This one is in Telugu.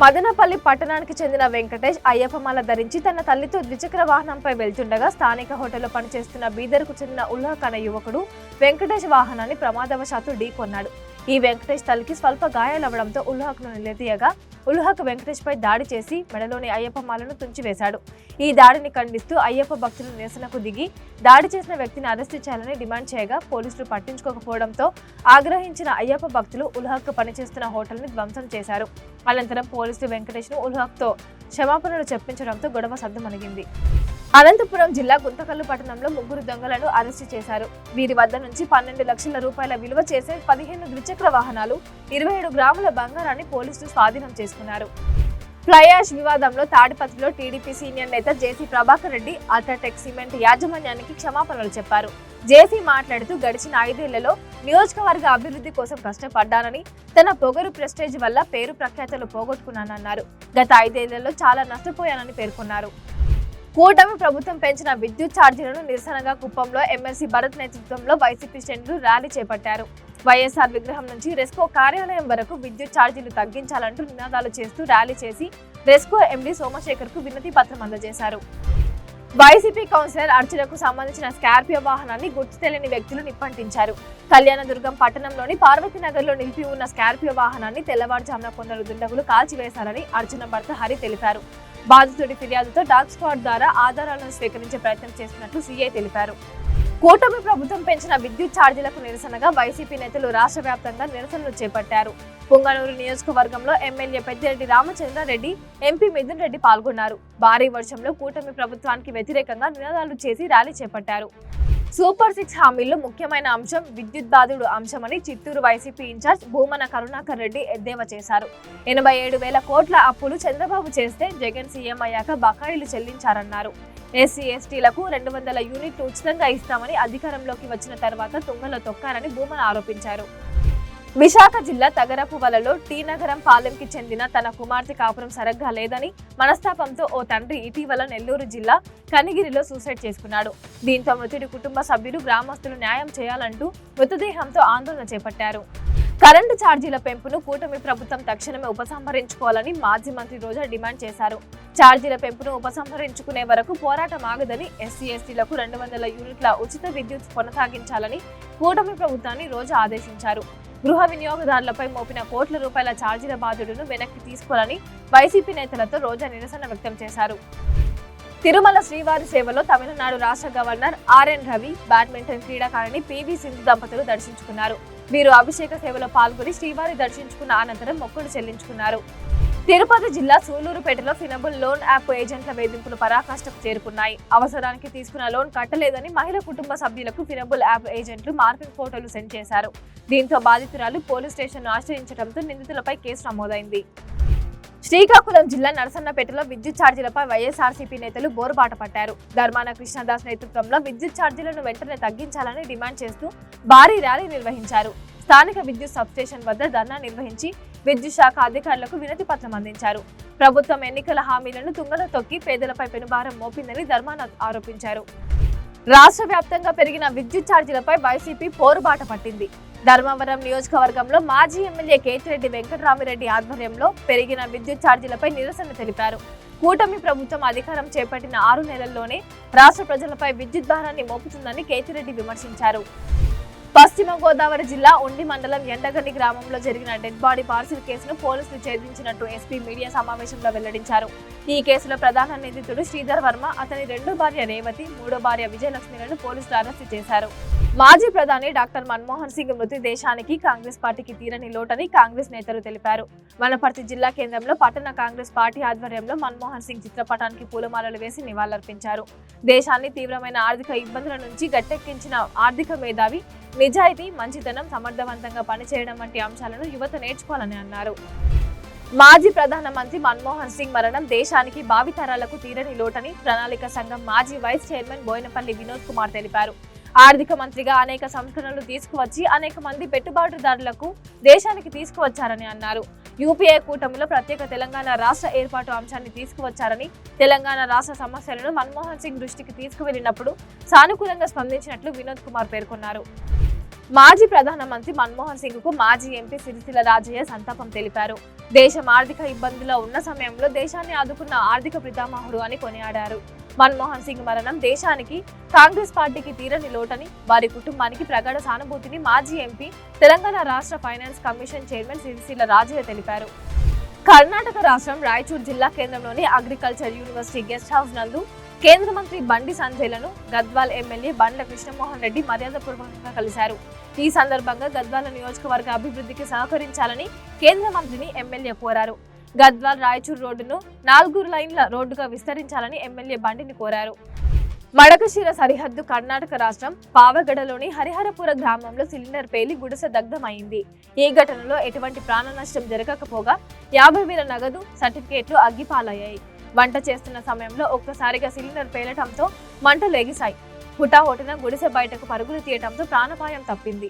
మదనపల్లి పట్టణానికి చెందిన వెంకటేష్ అయ్యప్పమాల ధరించి తన తల్లితో ద్విచక్ర వాహనంపై వెళ్తుండగా స్థానిక హోటల్లో పనిచేస్తున్న బీదర్కు చెందిన ఉల్లాఖ్ అనే యువకుడు వెంకటేష్ వాహనాన్ని ప్రమాదవశాత్తు ఢీకొన్నాడు ఈ వెంకటేష్ తల్లికి స్వల్ప గాయాలవ్వడంతో ఉల్లాఖ్ను నిలదీయగా ఉల్హక్ వెంకటేష్పై దాడి చేసి మెడలోని అయ్యప్ప మాలను తుంచివేశాడు. ఈ దాడిని ఖండిస్తూ అయ్యప్ప భక్తులు నిరసనకు దిగి దాడి చేసిన వ్యక్తిని అరెస్టు చేయాలని డిమాండ్ చేయగా పోలీసులు పట్టించుకోకపోవడంతో ఆగ్రహించిన అయ్యప్ప భక్తులు ఉల్హక్ పనిచేస్తున్న హోటల్ని ధ్వంసం చేశారు. అనంతరం పోలీసులు వెంకటేష్ను ఉల్హక్తో క్షమాపణలు చెప్పించడంతో గొడవ సద్దుమణిగింది. అనంతపురం జిల్లా గుంతకల్లు పట్టణంలో ముగ్గురు దొంగలను అరెస్టు చేశారు. వీరి వద్ద నుంచి పన్నెండు లక్షల రూపాయల విలువ చేసే పదిహేను ద్విచక్ర వాహనాలు ఇరవై ఏడు గ్రాముల బంగారాన్ని పోలీసులు స్వాధీనం చేసుకున్నారు. ఫ్లైయాష్ వివాదంలో తాడిపత్రిలో టీడీపీ సీనియర్ నేత JC Prabhakar Reddy UltraTech cement యాజమాన్యానికి క్షమాపణలు చెప్పారు. జేసీ మాట్లాడుతూ గడిచిన ఐదేళ్ళలో నియోజకవర్గ అభివృద్ధి కోసం కష్టపడ్డానని తన పొగరు ప్రెస్టేజ్ వల్ల పేరు ప్రఖ్యాతలు పోగొట్టుకున్నానన్నారు. గత ఐదేళ్ళలో చాలా నష్టపోయానని పేర్కొన్నారు. కూటమి ప్రభుత్వం పెంచిన విద్యుత్ ఛార్జీలను నిరసనగా కుప్పంలో ఎమ్మెల్సీ భరత్ నేతృత్వంలో వైసీపీ శ్రేణులు ర్యాలీ చేపట్టారు. వైఎస్ఆర్ విగ్రహం నుంచి రెస్కో కార్యాలయం వరకు విద్యుత్ ఛార్జీలు తగ్గించాలంటూ నినాదాలు చేస్తూ ర్యాలీ చేసి రెస్కో ఎండీ సోమశేఖర్కు వినతి పత్రం అందజేశారు. వైసీపీ కౌన్సిలర్ అర్చనకు సంబంధించిన స్కార్పియో వాహనాన్ని గుర్తు తెలియని వ్యక్తులు నిప్పంటించారు. కళ్యాణదుర్గం పట్టణంలోని పార్వతి నగర్లో నిలిపి ఉన్న స్కార్పియో వాహనాన్ని తెల్లవారుజామున కొందరు దుండగులు కాల్చివేశారని అర్చన భర్త హరి తెలిపారు. బాధితుడి ఫిర్యాదుతో డాగ్ స్క్వాడ్ ద్వారా ఆధారాలను స్వీకరించే ప్రయత్నం చేస్తున్నట్లు సీఐ తెలిపారు. కూటమి ప్రభుత్వం పెంచిన విద్యుత్ ఛార్జీలకు నిరసనగా వైసీపీ నేతలు రాష్ట్ర వ్యాప్తంగా నిరసనలు చేపట్టారు. పొంగనూరు నియోజకవర్గంలో ఎమ్మెల్యే పెద్దిరెడ్డి రామచంద్రారెడ్డి ఎంపీ మిథున్ రెడ్డి పాల్గొన్నారు. భారీ వర్షంలో కూటమి ప్రభుత్వానికి వ్యతిరేకంగా నినాదాలు చేసి ర్యాలీ చేపట్టారు. సూపర్ సిక్స్ హామీల్లో ముఖ్యమైన అంశం విద్యుత్ బాధుడు అంశమని చిత్తూరు వైసీపీ ఇన్ఛార్జ్ భూమన కరుణాకర్ రెడ్డి ఎద్దేవా చేశారు. ఎనభై ఏడు వేల కోట్ల అప్పులు చంద్రబాబు చేస్తే జగన్ సీఎం అయ్యాక బకాయిలు చెల్లించారన్నారు. ఎస్సీ ఎస్టీలకు రెండు వందల యూనిట్లు ఉచితంగా ఇస్తామని అధికారంలోకి వచ్చిన తర్వాత తుంగలో తొక్కారని భూమన ఆరోపించారు. విశాఖ జిల్లా తగరపు వలలో టీ నగరం పాలెంకి చెందిన తన కుమార్తె కాపురం సరగ్గా లేదని మనస్తాపంతో ఓ తండ్రి ఇటీవల నెల్లూరు జిల్లా కనిగిరిలో సూసైడ్ చేసుకున్నాడు. దీంతో మృతుడి కుటుంబ సభ్యులు గ్రామస్తులు న్యాయం చేయాలంటూ మృతదేహంతో ఆందోళన చేపట్టారు. కరెంటు ఛార్జీల పెంపును కూటమి ప్రభుత్వం తక్షణమే ఉపసంహరించుకోవాలని మాజీ మంత్రి రోజా డిమాండ్ చేశారు. ఛార్జీల పెంపును ఉపసంహరించుకునే వరకు పోరాటం ఆగదని ఎస్సీ ఎస్టీలకు రెండు వందల యూనిట్ల ఉచిత విద్యుత్ కొనసాగించాలని కూటమి ప్రభుత్వాన్ని రోజా ఆదేశించారు. గృహ వినియోగదారులపై మోపిన కోట్ల రూపాయల ఛార్జీల బాధ్యుడును వెనక్కి తీసుకోవాలని వైసీపీ నేతలతో రోజా నిరసన వ్యక్తం చేశారు. తిరుమల శ్రీవారి సేవలో తమిళనాడు రాష్ట్ర గవర్నర్ ఆర్ఎన్ రవి బ్యాడ్మింటన్ క్రీడాకారిణి పివి సింధు దంపతులు దర్శించుకున్నారు. వీరు అభిషేక సేవలో పాల్గొని శ్రీవారి దర్శించుకున్న అనంతరం మొక్కులు చెల్లించుకున్నారు. తిరుపతి జిల్లా సూలూరుపేటలో ఫినబుల్ లోన్ యాప్ ఏజెంట్ల వేధింపులు పరాకాష్ఠకు చేరుకున్నాయి. అవసరానికి తీసుకున్న లోన్ కట్టలేదని మహిళ కుటుంబ సభ్యులకు Finable app agents morphing photos send చేశారు. దీంతో బాధితురాలు పోలీస్ స్టేషన్ను ఆశ్రయించడంతో నిందితులపై కేసు నమోదైంది. శ్రీకాకుళం జిల్లా నరసన్నపేటలో విద్యుత్ ఛార్జీలపై వైఎస్ఆర్సీపీ నేతలు బోరుబాట పట్టారు. ధర్మాన కృష్ణదాస్ నేతృత్వంలో విద్యుత్ ఛార్జీలను వెంటనే తగ్గించాలని డిమాండ్ చేస్తూ భారీ ర్యాలీ నిర్వహించారు. స్థానిక విద్యుత్ సబ్స్టేషన్ వద్ద ధర్నా నిర్వహించి విద్యుత్ శాఖ అధికారులకు వినతి పత్రం అందించారు. ప్రభుత్వం ఎన్నికల హామీలను తుంగలో తొక్కి పేదలపై పెనుభారం మోపిందని ధర్మాన ఆరోపించారు. రాష్ట్ర వ్యాప్తంగా పెరిగిన విద్యుత్ ఛార్జీలపై వైసీపీ పోరుబాట పట్టింది. ధర్మవరం నియోజకవర్గంలో మాజీ ఎమ్మెల్యే కేతిరెడ్డి వెంకటరామిరెడ్డి ఆధ్వర్యంలో పెరిగిన విద్యుత్ ఛార్జీలపై నిరసన తెలిపారు. కూటమి ప్రభుత్వం అధికారం చేపట్టిన ఆరు నెలల్లోనే రాష్ట్ర ప్రజలపై విద్యుత్ భారాన్ని మోపుతుందని కేతిరెడ్డి విమర్శించారు. పశ్చిమ గోదావరి జిల్లా ఉండి మండలం ఎండగండి గ్రామంలో జరిగిన డెడ్ బాడీ పార్సిల్ కేసును పోలీసులు ఛేదించినట్టు ఎస్పీ మీడియా సమావేశంలో వెల్లడించారు. ఈ కేసులో ప్రధాన నిందితుడు శ్రీధర్ వర్మ అతని రెండో భార్య రేవతి మూడో భార్య విజయలక్ష్మిలను పోలీసులు అరెస్టు చేశారు. మాజీ ప్రధాని డాక్టర్ మన్మోహన్ సింగ్ మృతి దేశానికి కాంగ్రెస్ పార్టీకి తీరని లోటని కాంగ్రెస్ నేతలు తెలిపారు. వనపర్తి జిల్లా కేంద్రంలో పట్టణ కాంగ్రెస్ పార్టీ ఆధ్వర్యంలో మన్మోహన్ సింగ్ చిత్రపటానికి పూలమాలలు వేసి నివాళులర్పించారు. దేశాన్ని తీవ్రమైన ఆర్థిక ఇబ్బందుల నుంచి గట్టెక్కించిన ఆర్థిక మేధావి నిజాయితీ మంచితనం సమర్థవంతంగా పనిచేయడం వంటి అంశాలను యువత నేర్చుకోవాలని అన్నారు. మాజీ ప్రధానమంత్రి మన్మోహన్ సింగ్ మరణం దేశానికి భావితరాలకు తీరని లోటని ప్రణాళిక సంఘం మాజీ వైస్ చైర్మన్ బోయినపల్లి వినోద్ కుమార్ తెలిపారు. ఆర్థిక మంత్రిగా అనేక సంస్కరణలు తీసుకువచ్చి అనేక మంది పెట్టుబడిదారులకు దేశానికి తీసుకువచ్చారని అన్నారు. యూపీఏ కూటమిలో ప్రత్యేక తెలంగాణ రాష్ట్ర ఏర్పాటు అంశాన్ని తీసుకువచ్చారని తెలంగాణ రాష్ట్ర సమస్యలను మన్మోహన్ సింగ్ దృష్టికి తీసుకువెళ్ళినప్పుడు సానుకూలంగా స్పందించినట్లు వినోద్ కుమార్ పేర్కొన్నారు. మాజీ ప్రధానమంత్రి మన్మోహన్ సింగ్కు మాజీ ఎంపీ సిరిసిల్ల రాజయ్య సంతాపం తెలిపారు. దేశం ఆర్థిక ఇబ్బందుల్లో ఉన్న సమయంలో దేశాన్ని ఆదుకున్న ఆర్థిక పితామహుడు అని కొనియాడారు. మన్మోహన్ సింగ్ మరణం దేశానికి కాంగ్రెస్ పార్టీకి తీరని లోటని వారి కుటుంబానికి ప్రగాఢ సానుభూతిని మాజీ ఎంపీ తెలంగాణ రాష్ట్ర finance commission chairman Sircilla Rajaiah తెలిపారు. కర్ణాటక రాష్ట్రం రాయచూర్ జిల్లా కేంద్రంలోని అగ్రికల్చర్ యూనివర్సిటీ గెస్ట్ హౌస్ నందు కేంద్ర మంత్రి బండి సంజయ్లను గద్వాల్ ఎమ్మెల్యే బండ్ల కృష్ణమోహన్ రెడ్డి మర్యాదపూర్వకంగా కలిశారు. ఈ సందర్భంగా గద్వాల నియోజకవర్గ అభివృద్ధికి సహకరించాలని కేంద్ర మంత్రిని ఎమ్మెల్యే కోరారు. గద్వాల్ రాయచూర్ రోడ్డును నాలుగు లైన్ల రోడ్డుగా విస్తరించాలని ఎమ్మెల్యే బండిని కోరారు. మడకశిర సరిహద్దు కర్ణాటక రాష్ట్రం పావగడలోని హరిహరపుర గ్రామంలో సిలిండర్ పేలి గుడిసె దగ్ధమైంది. ఈ ఘటనలో ఎటువంటి ప్రాణ నష్టం జరగకపోగా యాభై వేల నగదు సర్టిఫికేట్లు అగ్గిపాలయ్యాయి. వంట చేస్తున్న సమయంలో ఒక్కసారిగా సిలిండర్ పేలటంతో మంటలు ఎగిశాయి. హుటాహుటిన గుడిసె బయటకు పరుగులు తీయటంతో ప్రాణపాయం తప్పింది.